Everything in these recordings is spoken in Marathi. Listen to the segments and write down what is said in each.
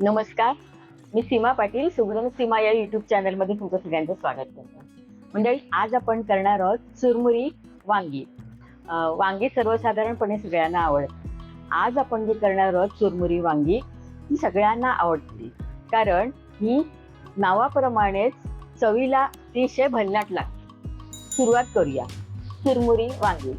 नमस्कार. मी सीमा पाटील सुगरण सीमा या युट्यूब चॅनलमध्ये तुमचं सगळ्यांचं स्वागत करतो. मंडळी आज आपण करणार आहोत चुरमुरी वांगी. वांगी सर्वसाधारणपणे सगळ्यांना आवडतात आज आपण जे करणार आहोत चुरमुरी वांगी ही सगळ्यांना आवडते. कारण ही नावाप्रमाणेच चवीला अतिशय भन्नाट लागते. सुरुवात करूया. चुरमुरी वांगी.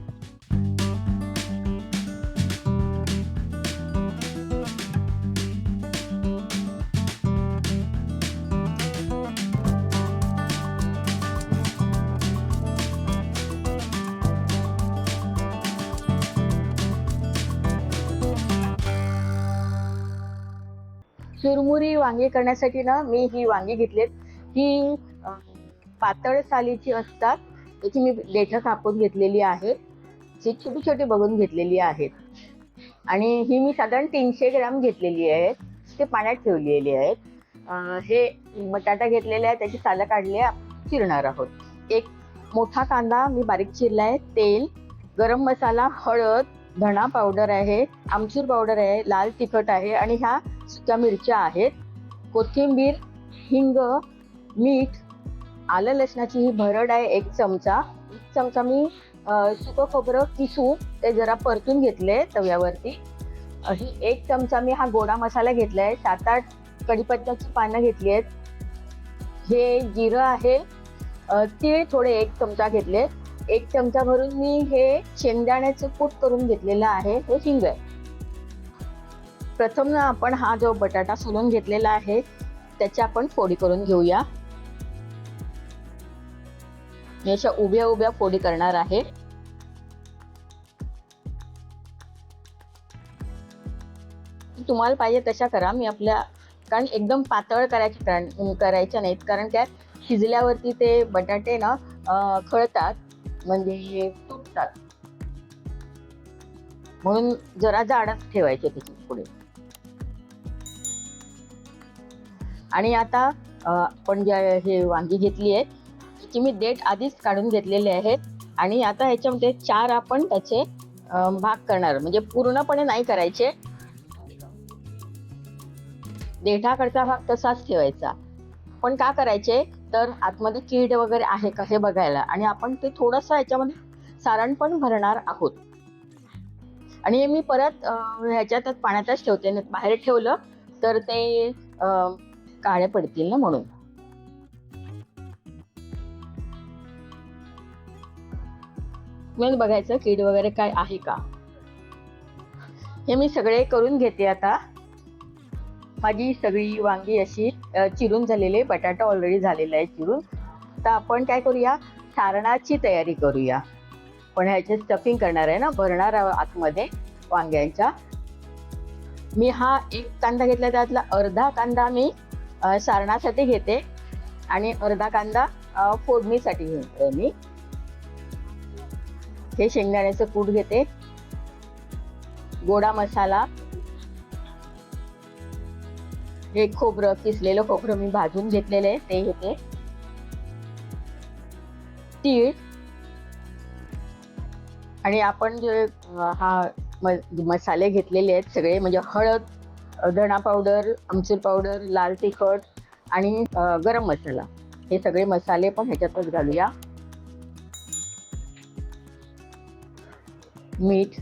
चुरमुरी वांगी करण्यासाठी ना मी ही वांगी घेतलीत. ही पातळ सालीची असतात. त्याची मी देठं कापून घेतलेली आहेत जी छोटी छोटी बघून घेतलेली आहेत. आणि ही मी साधारण तीनशे ग्राम घेतलेली आहेत ते पाण्यात ठेवलेली आहेत हे बटाटा घेतलेले आहे. त्याची सालं काढली चिरणार आहोत. एक मोठा कांदा मी बारीक चिरला आहे. तेल गरम मसाला हळद धणा पावडर आहे आमचूर पावडर आहे लाल तिखट आहे आणि ह्या सुक्या मिरच्या आहेत. कोथिंबीर हिंग मीठ आलं लसणाची ही भरड आहे एक चमचा. एक चमचा मी सुकं खोबरं किसून ते जरा परतून घेतले तव्यावरती. ही एक चमचा मी हा गोडा मसाला घेतलाय सात आठ कढीपत्त्याची पानं घेतली आहेत. हे जिरं आहे. तीळ थोडे एक चमचा घेतले एक चमचा भरून मी हे शेंगदाण्याचं कूट करून घेतलेलं आहे हे हिंग आहे. प्रथम ना आपण हा जो बटाटा सोलून घेतलेला आहे त्याची आपण फोडी करून घेऊया. अशा उभ्या उभ्या फोडी करणार आहे. तुम्हाला पाहिजे तशा करा मी आपल्या कारण एकदम पातळ करायचे करायच्या नाहीत कारण काय शिजल्यावरती ते बटाटे ना खळतात. म्हणजे तुटतात. म्हणून जरा जाडच ठेवायचे त्याची पुढे. आणि आता आपण ज्या हे वांगी घेतली आहे त्याची मी देठ आधीच काढून घेतलेले आहेत आणि आता ह्याच्यामध्ये चार आपण त्याचे भाग करणार. म्हणजे पूर्णपणे नाही करायचे. देठाकडचा भाग तसाच ठेवायचा. पण का करायचे? तर आतमध्ये कीड वगैरे आहे का हे बघायला. आणि आपण ते थोडंसं ह्याच्यामध्ये सारण पण भरणार आहोत. आणि हे मी परत ह्याच्यातच पाण्यातच ठेवते. बाहेर ठेवलं तर ते काळे पडतील ना म्हणून. मग बघायचं कीड वगैरे काय आहे का? हे मी सगळे करून घेते आता. माझी सगळी वांगी अशी चिरून झालेली आहे बटाटा ऑलरेडी झालेला आहे चिरून. तर आपण काय करूया? सारणाची तयारी करूया. पण ह्याचे स्टफिंग करणार आहे ना भरणार आतमध्ये वांग्यांच्या. मी हा एक कांदा घेतला त्यातला अर्धा कांदा मी सारणासाठी घेते. आणि अर्धा कांदा फोडणीसाठी घेते मी. हे शेंगदाण्याचं कूट घेते. गोडा मसाला हे खोबरं किसलेलं खोबरं मी भाजून घेतलेलं आहे ते घेते तीळ. आणि आपण जे हा म- मसाले घेतलेले आहेत सगळे म्हणजे हळद धणा पावडर आमचूर पावडर लाल तिखट आणि गरम मसाला. हे सगळे मसाले पण ह्याच्यातच घालूया. मीठ.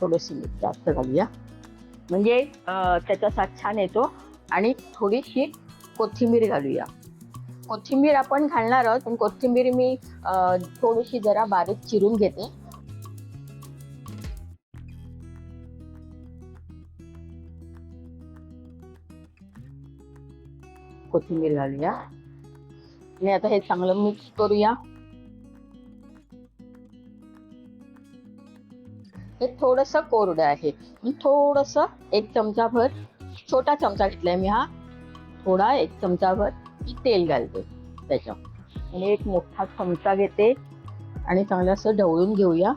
थोडंसं मीठ जास्त घालूया. म्हणजे त्याचा स्वाद छान येतो. आणि थोडीशी कोथिंबीर घालूया. कोथिंबीर आपण घालणार आहोत पण कोथिंबीर मी थोडीशी जरा बारीक चिरून घेते. कोथिंबीर घालूया. आणि आता हे चांगलं मिक्स करूया. हे थोडस कोरडं आहे. थोडंसं एक चमचाभर छोटा चमचा घेतलाय मी हा. थोडा एक चमचाभर मी तेल घालते त्याच्या आणि एक मोठा चमचा घेते. आणि चांगलं असं ढवळून घेऊया.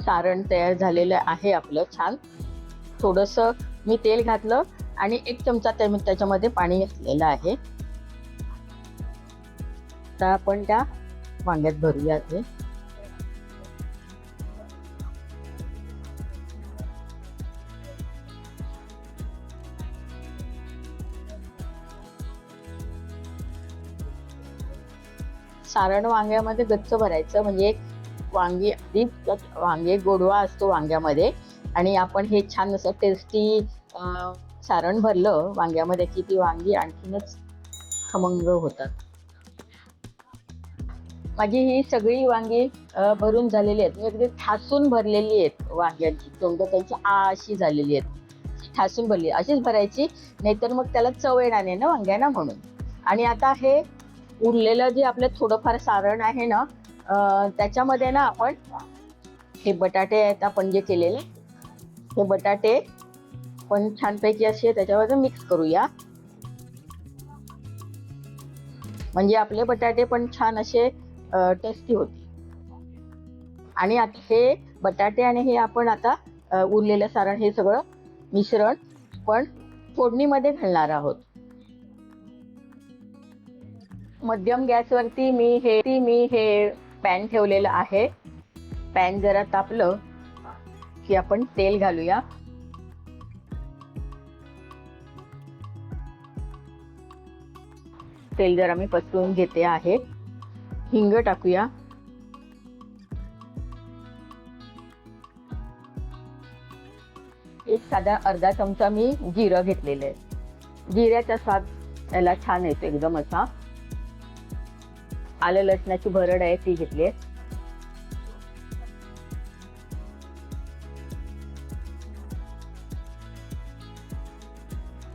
सारण तयार झालेलं आहे आपलं छान. थोडंसं मी तेल घातलं आणि एक चमचा त्याच्यामध्ये पाणी घातलेलं आहे. आता आपण त्या वांग्यात भरूया ते. सारण वांग्यामध्ये गच्च भरायचं म्हणजे एक वांगी आधी वांगे गोडवा असतो वांग्यामध्ये आणि आपण हे छान असं टेस्टी सारण भरलं वांग्यामध्ये की ती वांगी आणखीनच खमंग होतात. माझी ही सगळी वांगी भरून झालेली आहेत. अगदी ठासून भरलेली आहेत वांग्यांची. तोंड त्यांची आ अशी झालेली आहेत. ठासून भरली. अशीच भरायची नाहीतर मग त्याला चव येणार नाही ना वांग्यांना म्हणून. आणि आता हे उरलेलं जे आपलं थोडंफार सारण आहे ना त्याच्यामध्ये ना आपण हे बटाटे आहेत आपण जे केलेले हे बटाटे पण छानपैकी असे त्याच्यावर मिक्स करूया. म्हणजे आपले बटाटे पण छान असे टेस्टी होती. आणि आता हे बटाटे आणि हे आपण आता उरलेलं सारण हे सगळं मिश्रण पण फोडणीमध्ये घालणार आहोत. मध्यम गॅसवरती मी हे ती मी हे पॅन ठेवलेलं आहे. पॅन जरा तापलं की आपण तेल घालूया. तेल जरा मी पसरून घेते आहे. हिंग टाकूया. एक साधा अर्धा चमचा मी जिरं घेतलेलं आहे. जिऱ्याचा स्वाद याला छान येतो एकदम असा. आलं लसणाची भरड आहे ती घेतली आहे.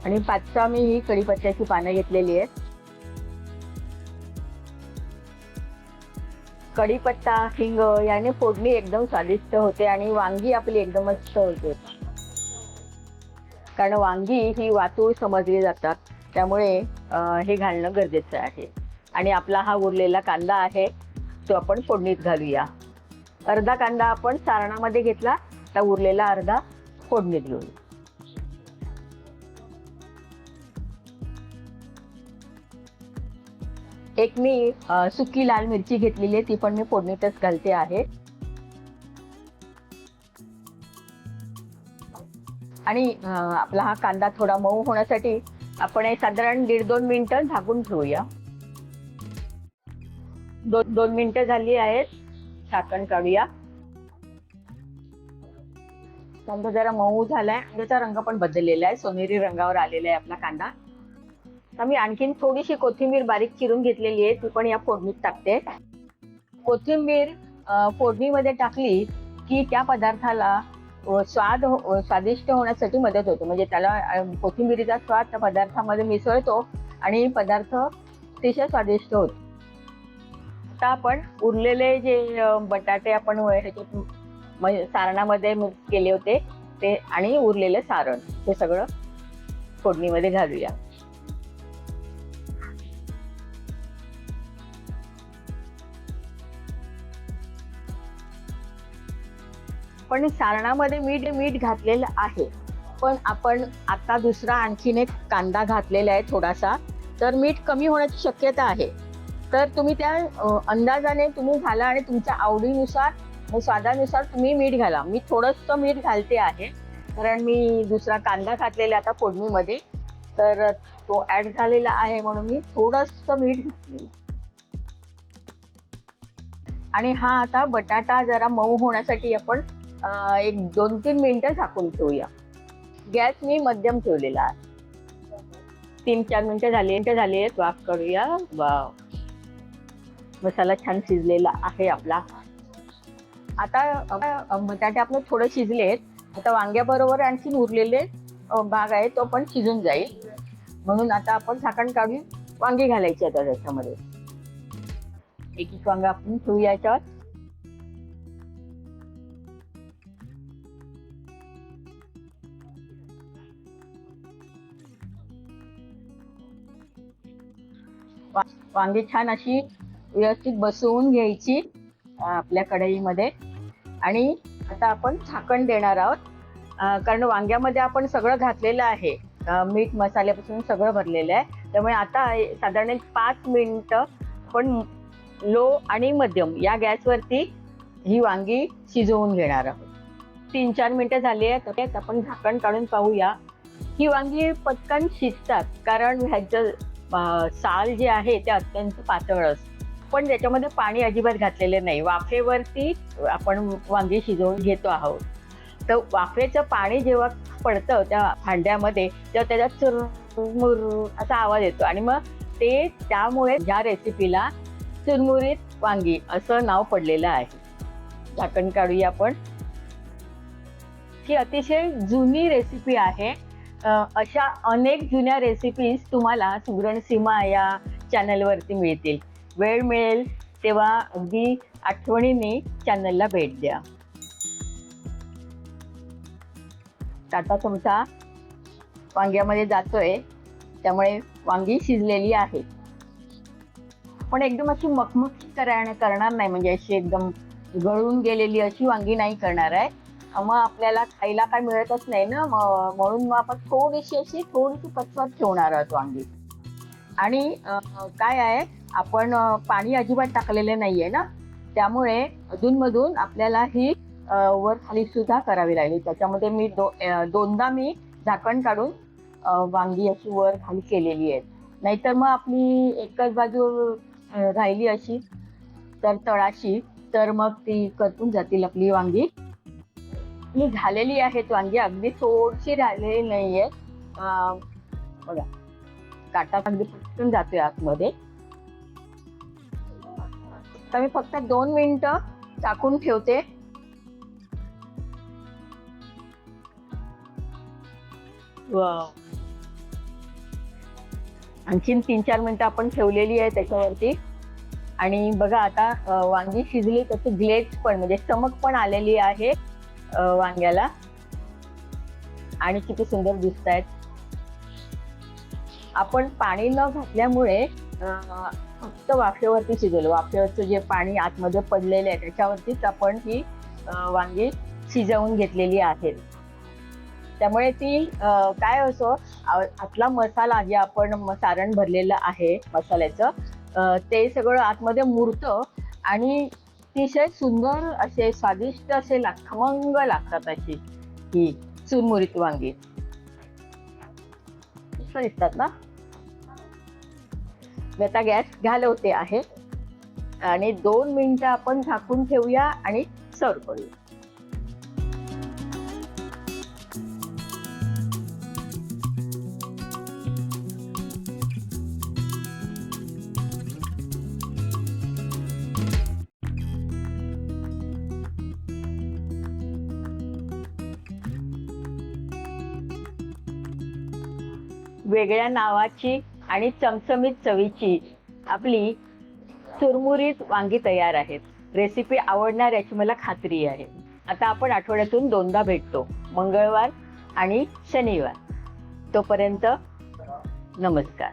आणि पाचसा मी ही कढीपत्त्याची पानं घेतलेली आहेत. कढीपत्ता हिंग याने फोडणी एकदम स्वादिष्ट होते आणि वांगी आपली एकदमच होते कारण वांगी ही वातूळ समजली जातात त्यामुळे हे घालणं गरजेचं आहे. आणि आपला हा उरलेला कांदा आहे तो आपण फोडणीत घालूया. अर्धा कांदा आपण सारणामध्ये घेतला तर उरलेला अर्धा फोडणीत घेऊया. एक मी सुकी लाल मिरची घेतलेली आहे ती पण मी फोडणीतच घालते आहे. आणि आपला हा कांदा थोडा मऊ होण्यासाठी आपण हे साधारण दीड दोन मिनिटं झाकून ठेवूया. दोन दोन मिनिटं झाली आहेत झाकण काढूया. कांदा जरा मऊ झालाय त्याचा रंग पण बदललेला आहे सोनेरी रंगावर आलेला आहे आपला कांदा. मी आणखीन थोडीशी कोथिंबीर बारीक चिरून घेतलेली आहे. ती पण या फोडणीत टाकते. कोथिंबीर फोडणीमध्ये टाकली की त्या पदार्थाला स्वाद हो- स्वादिष्ट होण्यासाठी मदत होते. म्हणजे त्याला कोथिंबीरीचा स्वाद त्या पदार्थामध्ये मिसळतो आणि पदार्थ अतिशय स्वादिष्ट होतो. आता आपण उरलेले जे बटाटे आपण ह्याच्यात सारणामध्ये मिक्स केले होते ते आणि उरलेलं सारण. हे सगळं फोडणीमध्ये घालूया. पण सारणामध्ये मीठ मीठ घातलेलं आहे. पण आपण आता दुसरा आणखीन एक कांदा घातलेला आहे थोडासा. तर मीठ कमी होण्याची शक्यता आहे. तर तुम्ही त्या अंदाजाने तुम्ही घाला आणि तुमच्या आवडीनुसार स्वादानुसार तुम्ही मीठ घाला. मी थोडंसं मीठ घालते आहे. कारण मी दुसरा कांदा घातलेला आता फोडणीमध्ये. तर तो ॲड झालेला आहे म्हणून मी थोडंसं मीठ घातले आणि हा आता बटाटा जरा मऊ होण्यासाठी आपण एक दोन तीन मिनिटं झाकून ठेवूया. गॅस मी मध्यम ठेवलेला आहे. तीन चार मिनिटं झाली मिनटं झाली आहेत. वाफ करूया. वाव. मसाला छान शिजलेला आहे आपला. आता बटाटे आपले थोडं शिजले आहेत. आता वांग्याबरोबर आणखी उरलेले भाग आहे तो पण शिजून जाईल. म्हणून आता आपण झाकण काढून वांगी घालायची आता त्याच्यामध्ये. एक एक वांगा आपण ठेवूया याच्यावर वांगी छान अशी व्यवस्थित बसवून घ्यायची आपल्या कढईमध्ये. आणि आता आपण झाकण देणार आहोत. कारण वांग्यामध्ये आपण सगळं घातलेलं आहे. मीठ मसाल्यापासून सगळं भरलेलं आहे. त्यामुळे आता साधारण एक पाच मिनटं आपण लो आणि मध्यम या गॅसवरती ही वांगी शिजवून घेणार आहोत. तीन चार मिनिटं झाली आहेत. आपण झाकण काढून पाहूया. ही वांगी पटकन शिजतात. कारण ह्याचं साल जे आहे ते अत्यंत पातळ असतं. पण त्याच्यामध्ये पाणी अजिबात घातलेले नाही. वाफेवरती आपण वांगी शिजवून घेतो आहोत. तर वाफेचं पाणी जेव्हा पडतं त्या भांड्यामध्ये तेव्हा त्याच्यात चुरमुर असा आवाज येतो. आणि मग ते त्यामुळे या रेसिपीला चुरमुरीत वांगी असं नाव पडलेलं आहे. झाकण काढूया आपण. ही अतिशय जुनी रेसिपी आहे. अशा अनेक जुन्या रेसिपीज तुम्हाला सुगरण सीमा या चॅनलवरती मिळतील. वेळ मिळेल तेव्हा अगदी आठवणीने चॅनलला भेट द्या. आता तुमचा वांग्यामध्ये जातोय त्यामुळे वांगी शिजलेली आहे. पण एकदम अशी मखमखी करणार करणार नाही म्हणजे अशी एकदम गळून गेलेली अशी वांगी नाही करणार आहे. मग आपल्याला खायला काय मिळतच नाही ना. म्हणून मग आपण थोडीशी अशी थोडीशी पचवत ठेवणार आहोत वांगी. आणि काय आहे आपण पाणी अजिबात टाकलेले नाहीये ना. त्यामुळे अधूनमधून आपल्याला ही वर खाली सुद्धा करावी लागली. त्याच्यामध्ये मी दो दोनदा मी झाकण काढून वांगी अशी वर खाली केलेली आहे. नाहीतर मग आपली एकच बाजू राहिली अशी तर तळाशी तर मग ती करपून जातील आपली वांगी. ही झालेली आहेत वांगी अगदी थोडीशी राहिलेली नाहीये. अं, बघा. काटा अगदी पटकन जातोय आतमध्ये. तर मी फक्त दोन मिनिटं टाकून ठेवते. आणखीन तीन चार मिनिटं आपण ठेवलेली आहे त्याच्यावरती. आणि बघा आता वांगी शिजली त्याची ग्लेज पण म्हणजे चमक पण आलेली आहे. वांग्याला. आणि किती सुंदर दिसत आहेत आपण पाणी न घातल्यामुळे फक्त वाफेवरती शिजवलं. वाफेवरचं जे पाणी आतमध्ये पडलेलं आहे त्याच्यावरतीच आपण ही वांगी शिजवून घेतलेली आहेत त्यामुळे ती काय असो आतला मसाला जे आपण सारण भरलेलं आहे मसाल्याचं ते सगळं आतमध्ये मुरतं आणि अतिशय सुंदर असे स्वादिष्ट असे लाग खमंग लागतात अशी ही चुरमुरीत वांगी. दिसतात ना? मी आता गॅस घालवते आहे. आणि दोन मिनिटं आपण झाकून ठेवूया आणि सर्व करूया. वेगळ्या नावाची आणि चमचमीत चवीची आपली चुरमुरीत वांगी तयार आहेत. रेसिपी आवडणार याची मला खात्री आहे. आता आपण आठवड्यातून दोनदा भेटतो. मंगळवार आणि शनिवार. तोपर्यंत नमस्कार.